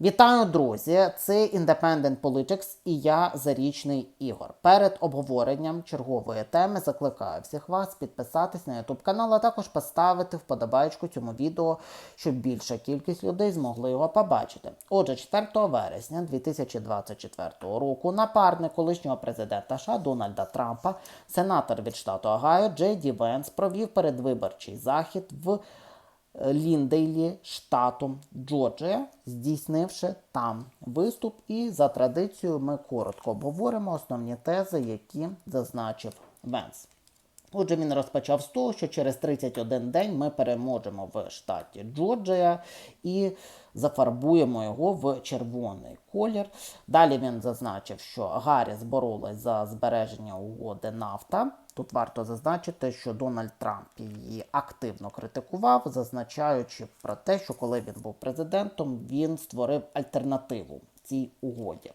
Вітаю, друзі! Це Independent Politics і я Зарічний Ігор. Перед обговоренням чергової теми закликаю всіх вас підписатись на YouTube канал, а також поставити вподобайку цьому відео, щоб більша кількість людей змогли його побачити. Отже, 4 вересня 2024 року напарник колишнього президента США Дональда Трампа, сенатор від штату Огайо Джей Ді Венс провів передвиборчий захід в Ліндейлі, штатом Джорджія, здійснивши там виступ. І за традицією ми коротко обговоримо основні тези, які зазначив Венс. Отже, він розпочав з того, що через 31 день ми переможемо в штаті Джорджія і зафарбуємо його в червоний колір. Далі він зазначив, що Гарріс боролась за збереження угоди нафта. Тут варто зазначити, що Дональд Трамп її активно критикував, зазначаючи про те, що коли він був президентом, він створив альтернативу цій угоді.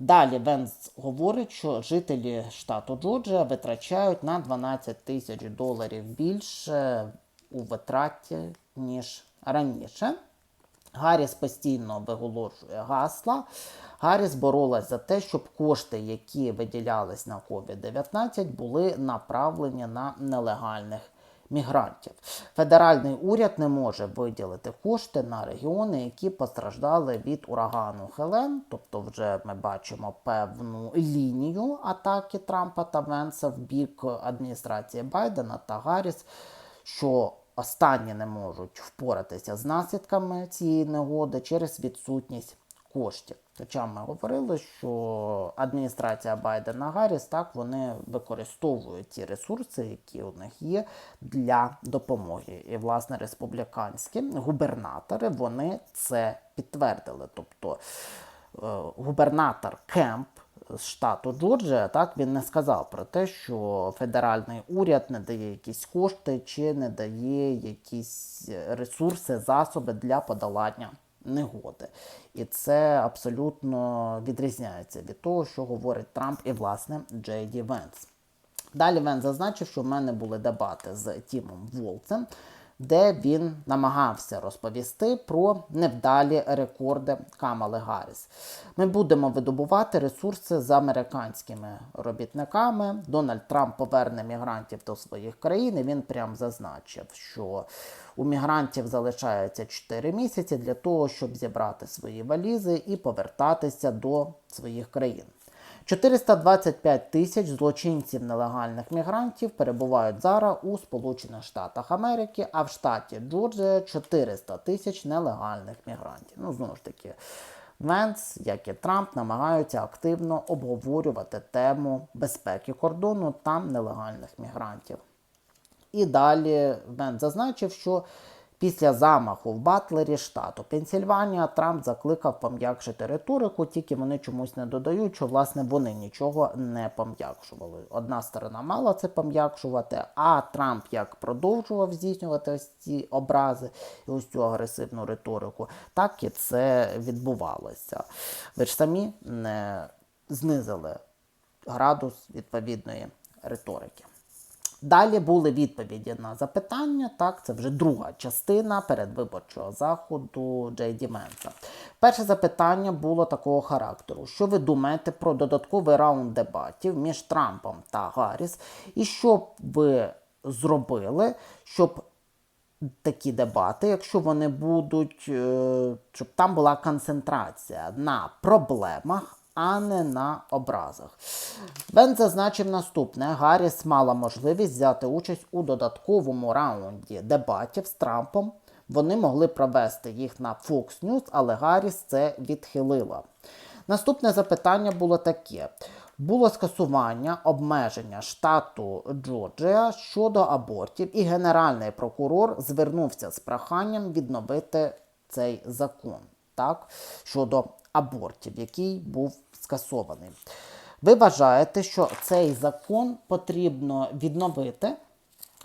Далі Венс говорить, що жителі штату Джорджія витрачають на 12 тисяч доларів більше у витраті, ніж раніше. Гарріс постійно виголошує гасла. Гарріс боролась за те, щоб кошти, які виділялись на COVID-19, були направлені на нелегальних мігрантів. Федеральний уряд не може виділити кошти на регіони, які постраждали від урагану Хелен. Тобто, вже ми бачимо певну лінію атаки Трампа та Венса в бік адміністрації Байдена та Гарріс, що останні не можуть впоратися з наслідками цієї негоди через відсутність коштів. Хоча ми говорили, що адміністрація Байдена Гарріс так вони використовують ті ресурси, які у них є для допомоги. І, власне, республіканські губернатори вони це підтвердили. Тобто е, губернатор Кемп з штату Джорджія, так він не сказав про те, що федеральний уряд не дає якісь кошти чи не дає якісь ресурси, засоби для подолання негоди. І це абсолютно відрізняється від того, що говорить Трамп і власне Джей Ді Венс. Далі Венс зазначив, що в мене були дебати з Тімом Волцем, де він намагався розповісти про невдалі рекорди Камали Гарріс. Ми будемо видобувати ресурси з американськими робітниками. Дональд Трамп поверне мігрантів до своїх країн. і Він прям зазначив, що у мігрантів залишається 4 місяці для того, щоб зібрати свої валізи і повертатися до своїх країн. 425 тисяч злочинців нелегальних мігрантів перебувають зараз у Сполучених Штатах Америки, а в штаті Джорджія 400 тисяч нелегальних мігрантів. Ну, знову ж таки, Венс, як і Трамп, намагаються активно обговорювати тему безпеки кордону та нелегальних мігрантів. І далі Венс зазначив, що після замаху в Батлері штату Пенсільванія Трамп закликав пом'якшити риторику, тільки вони чомусь не додають, що власне вони нічого не пом'якшували. Одна сторона мала це пом'якшувати, а Трамп як продовжував здійснювати ось ці образи і ось цю агресивну риторику, так і це відбувалося. Ви ж самі не знизили градус відповідної риторики. Далі були відповіді на запитання. Так, це вже друга частина передвиборчого заходу Джей Ді Менса. Перше запитання було такого характеру: що ви думаєте про додатковий раунд дебатів між Трампом та Гарріс? І що б ви зробили, щоб такі дебати, якщо вони будуть, е, щоб там була концентрація на проблемах? А не на образах. Бен зазначив наступне: Гарріс мала можливість взяти участь у додатковому раунді дебатів з Трампом. Вони могли провести їх на Fox News, але Гарріс це відхилила. Наступне запитання було таке: було скасування обмеження штату Джорджія щодо абортів, і генеральний прокурор звернувся з проханням відновити цей закон так, щодо абортів, який був скасований. Ви вважаєте, що цей закон потрібно відновити?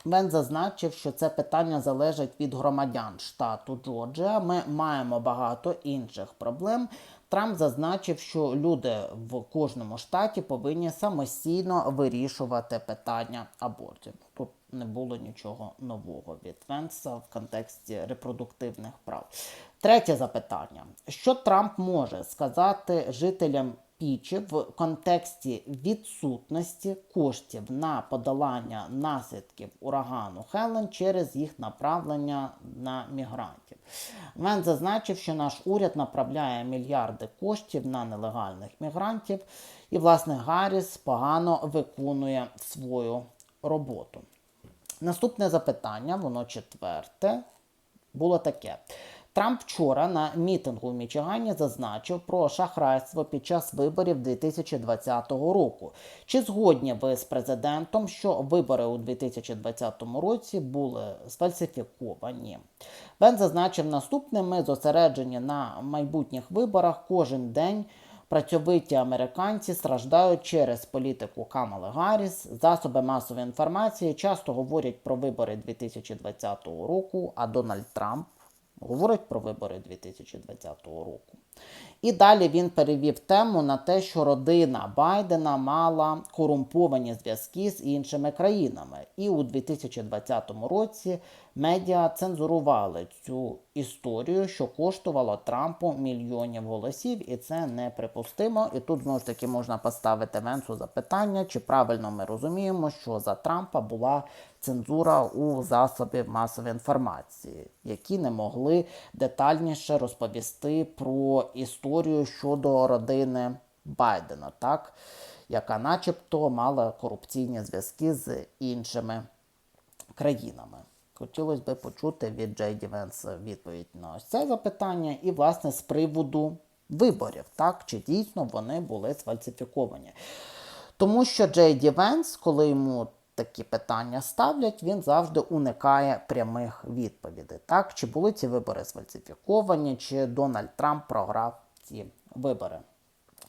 Він зазначив, що це питання залежить від громадян штату Джорджія. Ми маємо багато інших проблем. Трамп зазначив, що люди в кожному штаті повинні самостійно вирішувати питання абортів. Не було нічого нового від Венса в контексті репродуктивних прав. Третє запитання: що Трамп може сказати жителям Пічі в контексті відсутності коштів на подолання наслідків урагану Хелен через їх направлення на мігрантів? Він зазначив, що наш уряд направляє мільярди коштів на нелегальних мігрантів, і, власне, Гарріс погано виконує свою роботу. Наступне запитання, воно четверте, було таке. Трамп вчора на мітингу в Мічигані зазначив про шахрайство під час виборів 2020 року. Чи згодні ви з президентом, що вибори у 2020 році були сфальсифіковані? Він зазначив наступне: ми зосереджені на майбутніх виборах кожен день. Працьовиті американці страждають через політику Камали Гарріс. Засоби масової інформації часто говорять про вибори 2020 року, а Дональд Трамп говорить про вибори 2020 року. І далі він перевів тему на те, що родина Байдена мала корумповані зв'язки з іншими країнами. І у 2020 році медіа цензурували цю історію, що коштувало Трампу мільйонів голосів, і це неприпустимо. І тут знову ж таки можна поставити Венсу запитання, чи правильно ми розуміємо, що за Трампа була цензура у засобів масової інформації, які не могли детальніше розповісти про історію щодо родини Байдена, так, яка начебто мала корупційні зв'язки з іншими країнами. Хотілося б почути від Джейді Венса відповідь на ось це запитання, і, власне, з приводу виборів, так, чи дійсно вони були сфальсифіковані. Тому що Джейді Венс, коли йому такі питання ставлять, він завжди уникає прямих відповідей. Так, чи були ці вибори сфальсифіковані, чи Дональд Трамп програв ці вибори.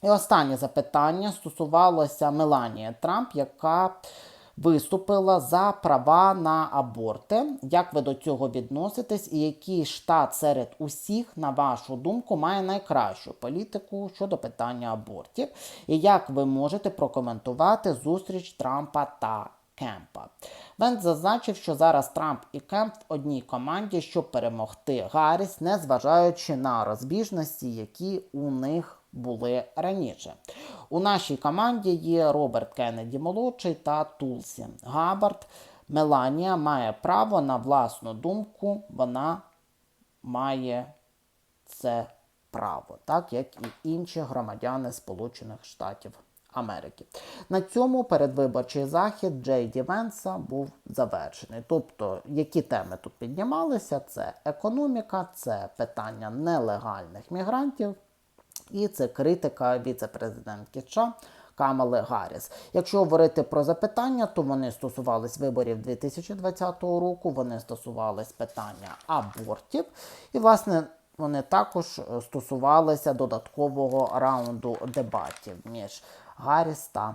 І останнє запитання стосувалося Меланії Трамп, яка виступила за права на аборти. Як ви до цього відноситесь, і який штат серед усіх, на вашу думку, має найкращу політику щодо питання абортів? І як ви можете прокоментувати зустріч Трампа та Кемпа? Венс зазначив, що зараз Трамп і Кемп в одній команді, щоб перемогти Гарріс, незважаючи на розбіжності, які у них були раніше. У нашій команді є Роберт Кеннеді молодший та Тулсі Габард. Меланія має право на власну думку, вона має це право, так як і інші громадяни Сполучених Штатів Америки. На цьому передвиборчий захід Джей Ді Венса був завершений. Тобто, які теми тут піднімалися, це економіка, це питання нелегальних мігрантів. І це критика віце-президентки США Камали Гарріс. Якщо говорити про запитання, то вони стосувались виборів 2020 року, вони стосувались питання абортів, і, власне, вони також стосувалися додаткового раунду дебатів між Гарріс та